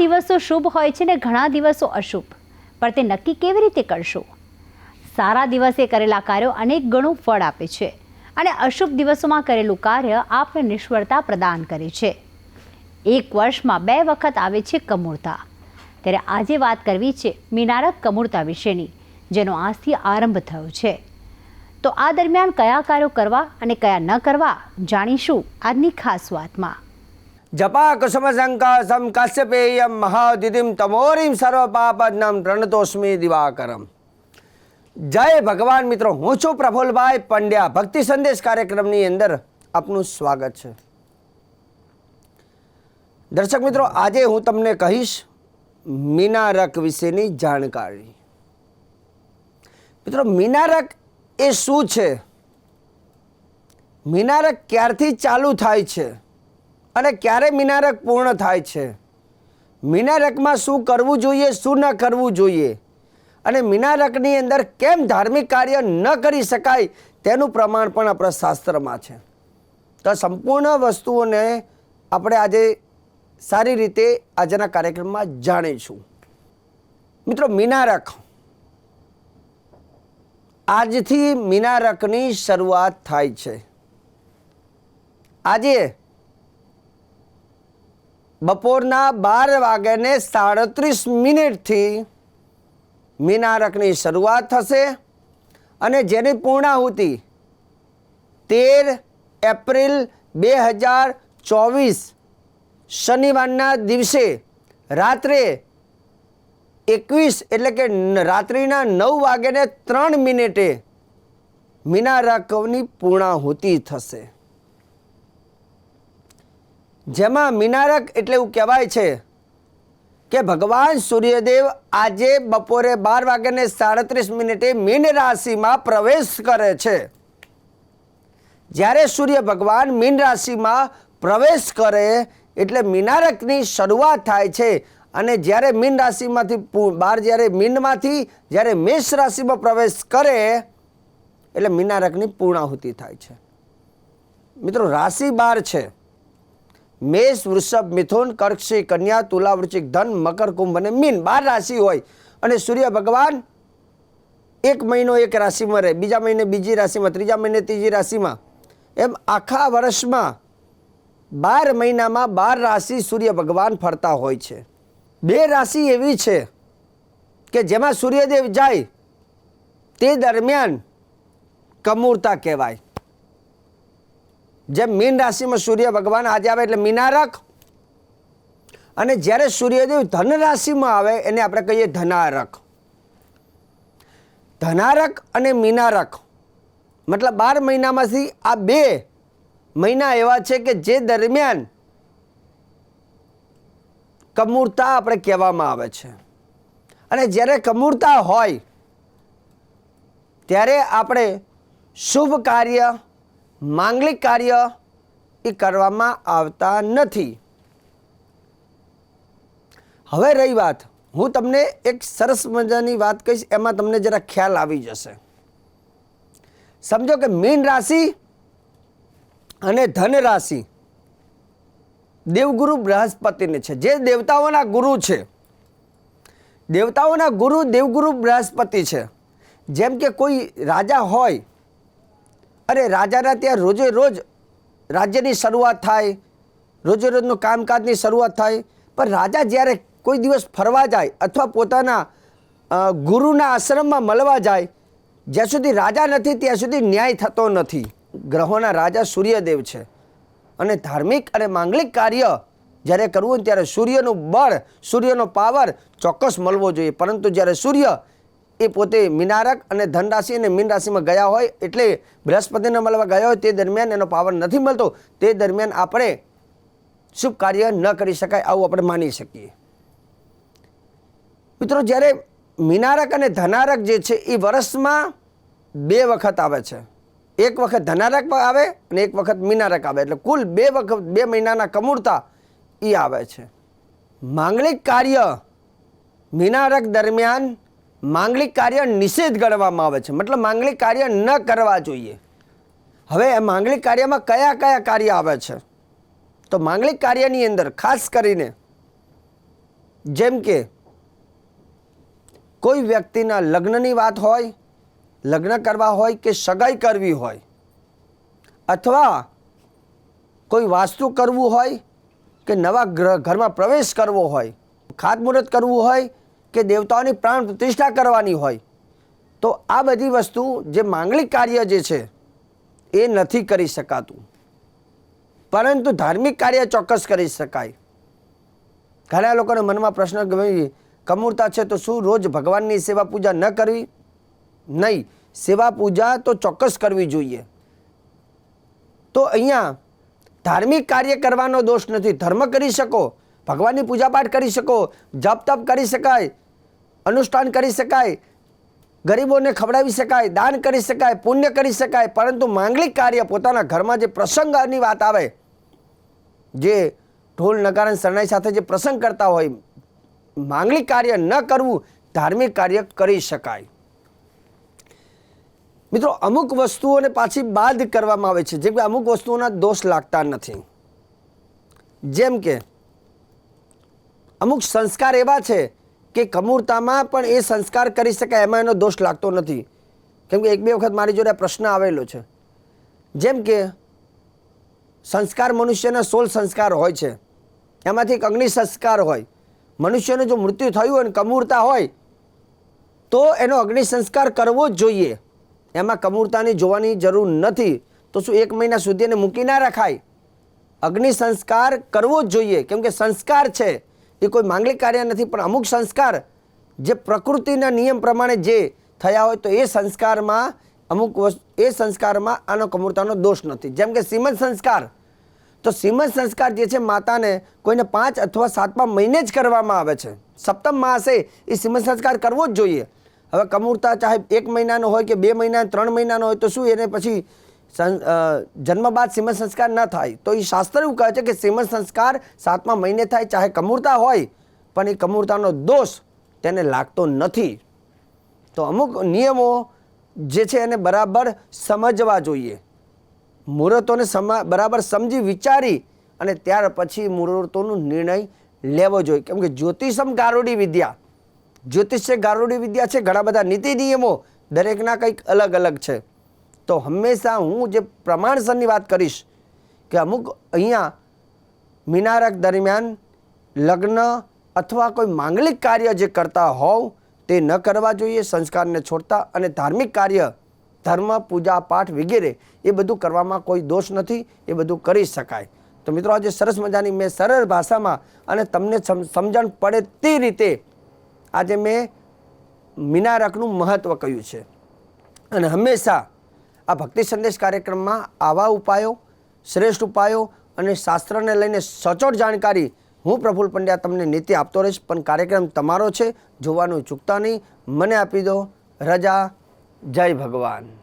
દિવસો શુભ હોય છે ને ઘણા દિવસો અશુભ. પણ તે નક્કી કેવી રીતે કરશો? સારા દિવસે કરેલા કાર્યો અનેક ગણું ફળ આપે છે અને અશુભ દિવસોમાં કરેલું કાર્ય આપને નિષ્ફળતા પ્રદાન કરે છે. એક વર્ષમાં બે વખત આવે છે કમૂળતા ત્યારે આજે વાત કરવી છે મિનારક કમૂળતા વિશેની, જેનો આજથી આરંભ થયો છે. તો આ દરમિયાન કયા કાર્યો કરવા અને કયા ન કરવા જાણીશું આજની ખાસ વાતમાં. જપા કુસુમ સંકાસમ કાશ્યપેયમ મહાદિદિમ તમોરીમ સર્વ પાપજ્ઞમ પ્રણતોસ્મી દિવાકરમ જય ભગવાન મિત્રો હું છું પ્રફુલભાઈ પંડ્યા ભક્તિ સંદેશ કાર્યક્રમની અંદર આપનું સ્વાગત છે દર્શક મિત્રો આજે હું તમને કહીશ મીનારક વિશેની જાણકારી મિત્રો મીનારક એ શું છે મીનારક ક્યારથી ચાલુ થાય છે અને ક્યારે મિનારક પૂર્ણ થાય છે? મિનારકમાં શું કરવું જોઈએ, શું ન કરવું જોઈએ? અને મિનારકની અંદર કેમ ધાર્મિક કાર્ય ન કરી શકાય તેનું પ્રમાણ પણ આપણા શાસ્ત્રમાં છે. તો સંપૂર્ણ વસ્તુઓને આપણે આજે સારી રીતે આજના કાર્યક્રમમાં જાણીશું. મિત્રો, મિનારક. આજથી મિનારકની શરૂઆત થાય છે. આજે બપોરના બાર વાગ્યાને સાડત્રીસ મિનિટથી મીનારકની શરૂઆત થશે અને જેની પૂર્ણાહુતિ તેર એપ્રિલ બે હજાર ચોવીસ શનિવારના દિવસે રાત્રે એકવીસ એટલે કે રાત્રિના નવ વાગ્યાને ત્રણ મિનિટે મીનારકની પૂર્ણાહુતિ થશે. જેમાં મિનારક એટલે એવું કહેવાય છે કે ભગવાન સૂર્યદેવ આજે બપોરે બાર વાગ્યાને સાડત્રીસ મિનિટે મીન રાશિમાં પ્રવેશ કરે છે. જ્યારે સૂર્ય ભગવાન મીન રાશિમાં પ્રવેશ કરે એટલે મિનારકની શરૂઆત થાય છે અને જ્યારે મીન રાશિમાંથી બાર જ્યારે મીનમાંથી જ્યારે મેષ રાશિમાં પ્રવેશ કરે એટલે મિનારકની પૂર્ણાહુતિ થાય છે. મિત્રો, રાશિ બાર છે. મેષ, વૃષભ, મિથુન, કર્કશી, કન્યા તુલા વૃશ્ચિક ધન, મકર, કુંભ અને મીન બાર રાશિ હોય અને સૂર્ય ભગવાન એક મહિનો એક રાશિમાં રહે. બીજા મહિને બીજી રાશિમાં, ત્રીજા મહિને ત્રીજી રાશિમાં. એમ આખા વર્ષમાં બાર મહિનામાં બાર રાશિ સૂર્ય ભગવાન ફરતા હોય છે. બે રાશિ એવી છે કે જેમાં સૂર્યદેવ જાય તે દરમિયાન કમૂરતા કહેવાય. જેમ મીન રાશિમાં સૂર્ય ભગવાન આજે આવે એટલે મીનારક અને જ્યારે સૂર્યદેવ ધન રાશિમાં આવે એને આપણે કહીએ ધનારક. ધનારક અને મીનારક. મતલબ બાર મહિનામાંથી આ બે મહિના એવા છે કે જે દરમિયાન કમૂરતા આપણે કહેવામાં આવે છે. અને જ્યારે કમૂરતા હોય, ત્યારે આપણે શુભ કાર્ય માંગલિક કાર્ય એ કરવામાં આવતા નથી. હવે રહી વાત. હું તમને એક સરસ મજાની વાત કહીશ, એમાં તમને જરા ખ્યાલ આવી જશે. સમજો કે મીન રાશિ અને ધન રાશિ દેવગુરુ બૃહસ્પતિને છે. જે દેવતાઓના ગુરુ છે. દેવતાઓના ગુરુ દેવગુરુ બૃહસ્પતિ છે. જેમ કે કોઈ રાજા હોય અરે રાજાના ત્યાં રોજે રોજ રાજ્યની શરૂઆત થાય, રોજે રોજનું કામકાજની શરૂઆત થાય, પણ રાજા જ્યારે કોઈ દિવસ ફરવા જાય અથવા પોતાના ગુરુના આશ્રમમાં મળવા જાય, જ્યાં સુધી રાજા નથી ત્યાં સુધી ન્યાય થતો નથી. ગ્રહોના રાજા સૂર્યદેવ છે. અને ધાર્મિક અને માંગલિક કાર્ય જ્યારે કરવું ત્યારે સૂર્યનું બળ, સૂર્યનો પાવર ચોક્કસ મળવો જોઈએ. પરંતુ જ્યારે સૂર્ય એ પોતે મિનારક અને ધન રાશિ અને મીન રાશિમાં ગયા હોય એટલે બૃહસ્પતિને મળવા ગયા હોય તે દરમિયાન એનો પાવર નથી મળતો. તે દરમિયાન આપણે શુભ કાર્ય ન કરી શકાય આવું આપણે માની શકીએ. મિત્રો, જ્યારે મિનારક અને ધનારક જે છે એ વર્ષમાં બે વખત આવે છે. એક વખત ધનારક આવે અને એક વખત મિનારક આવે. એટલે કુલ બે વખત, બે મહિનાના કમૂળતા એ આવે છે. માંગલિક કાર્ય મિનારક દરમિયાન માંગલિક કાર્ય નિષેધ ગણવામાં આવે છે. મતલબ માંગલિક કાર્ય ન કરવા જોઈએ. હવે માંગલિક કાર્યમાં કયા કયા કાર્ય આવે છે? તો માંગલિક કાર્યની અંદર ખાસ કરીને જેમ કે કોઈ વ્યક્તિના લગ્નની વાત હોય, લગ્ન કરવા હોય કે સગાઈ કરવી હોય, અથવા કોઈ વાસ્તુ કરવું હોય કે નવા ગ્રહ ઘરમાં પ્રવેશ કરવો હોય, ખાતમુહૂર્ત કરવું હોય કે દેવતાઓની પ્રાણ પ્રતિષ્ઠા કરવાની હોય, તો આ બધી વસ્તુ જે માંગલિક કાર્ય જે છે, એ નથી કરી શકાતું. પરંતુ ધાર્મિક કાર્ય ચોક્કસ કરી શકાય. ઘણા લોકોના મનમાં પ્રશ્ન ગમે કમૂરતા છે તો શું રોજ ભગવાનની સેવા પૂજા ન કરવી? નહીં, સેવા પૂજા તો ચોક્કસ કરવી જોઈએ. તો અહીંયા ધાર્મિક કાર્ય કરવાનો દોષ નથી. ધર્મ કરી શકો ભગવાનની પૂજાપાઠ કરી શકો જપ તપ કરી શકાય, અનુષ્ઠાન કરી શકાય, ગરીબોને ખવડાવી શકાય, દાન કરી શકાય, પુણ્ય કરી શકાય, પરંતુ માંગલિક કાર્ય પોતાના ઘરમાં જે પ્રસંગની વાત આવે, જે ઢોલ નગારા શરણાઈ સાથે જે પ્રસંગ કરતા હોય, માંગલિક કાર્ય ન કરવું, ધાર્મિક કાર્ય કરી શકાય. મિત્રો, અમુક વસ્તુઓને પાછી બાદ કરવામાં આવે છે કે અમુક વસ્તુઓના દોષ લાગતા નથી. જેમ કે અમુક સંસ્કાર એવા છે કે કમૂરતામાં પણ એ સંસ્કાર કરી શકાય, એમાં એનો દોષ લાગતો નથી. કેમ કે એક બે વખત મારી જોડે પ્રશ્ન આવેલો છે. જેમ કે, સંસ્કાર મનુષ્યના સોળ સંસ્કાર હોય છે. એમાંથી એક અગ્નિ સંસ્કાર હોય. મનુષ્યનું જો મૃત્યુ થયું અને કમૂરતા હોય, તો એનો અગ્નિ સંસ્કાર કરવો જ જોઈએ. એમાં કમૂરતાની જોવાની જરૂર નથી. તો શું એક મહિના સુધી એને મૂકી ના રખાય? અગ્નિ સંસ્કાર કરવો જ જોઈએ. કેમ કે સંસ્કાર છે. એ કોઈ માંગલિક કાર્ય નથી, પણ અમુક સંસ્કાર જે પ્રકૃતિના નિયમ પ્રમાણે જે થયા હોય તો એ સંસ્કારમાં અમુક એ સંસ્કારમાં આનો કમૂરતાનો દોષ નથી. જેમ કે સીમંત સંસ્કાર, તો સીમંત સંસ્કાર જે છે માતાને કોઈને પાંચ અથવા સાતમા મહિને જ કરવામાં આવે છે. સપ્તમ માસે એ સીમંત સંસ્કાર કરવો જ જોઈએ. હવે કમૂરતા ચાહે એક મહિનાનો હોય કે બે મહિના, ત્રણ મહિનાનો હોય તો શું એને પછી જન્મ બાદ સીમંત સંસ્કાર ન થાય, તો એ શાસ્ત્ર એવું કહે છે કે સીમંત સંસ્કાર સાતમા મહિને થાય, ચાહે કમૂરતા હોય, પણ એ કમૂરતાનો દોષ તેને લાગતો નથી. તો અમુક નિયમો જે છે એને બરાબર સમજવા જોઈએ. મુહૂર્તોને બરાબર સમજી વિચારી અને ત્યાર પછી મુહૂર્તોનો નિર્ણય લેવો જોઈએ. કેમ કે જ્યોતિષમ ગારુડી વિદ્યા, જ્યોતિષ છે, ગારુડી વિદ્યા છે, ઘણા બધા નીતિ નિયમો દરેકના કંઈક અલગ અલગ છે. તો હંમેશા હું જે પ્રમાણસરની વાત કરીશ કે અમુક અહીંયા મિનારક દરમિયાન લગ્ન અથવા કોઈ માંગલિક કાર્ય જે કરતા હોવ તે ન કરવા જોઈએ, સંસ્કારને છોડતા અને ધાર્મિક કાર્ય, ધર્મ, પૂજા, પાઠ વગેરે એ બધું કરવામાં કોઈ દોષ નથી, એ બધું કરી શકાય. તો મિત્રો આજે સરસ મજાની મેં સરળ ભાષામાં અને તમને સમ- સમજણ પડે તે રીતે આજે મેં મિનારકનું મહત્ત્વ કહ્યું છે. અને હંમેશા આ ભક્તિ સંદેશ કાર્યક્રમમાં આવા ઉપાયો, શ્રેષ્ઠ ઉપાયો અને શાસ્ત્રને લઈને સચોટ જાણકારી હું પ્રફુલ પંડ્યા તમને નીતિ આપતો રહીશ, પણ કાર્યક્રમ તમારો છે, જોવાનું ચૂકતા નહીં. મને આપી દો રજા. જય ભગવાન.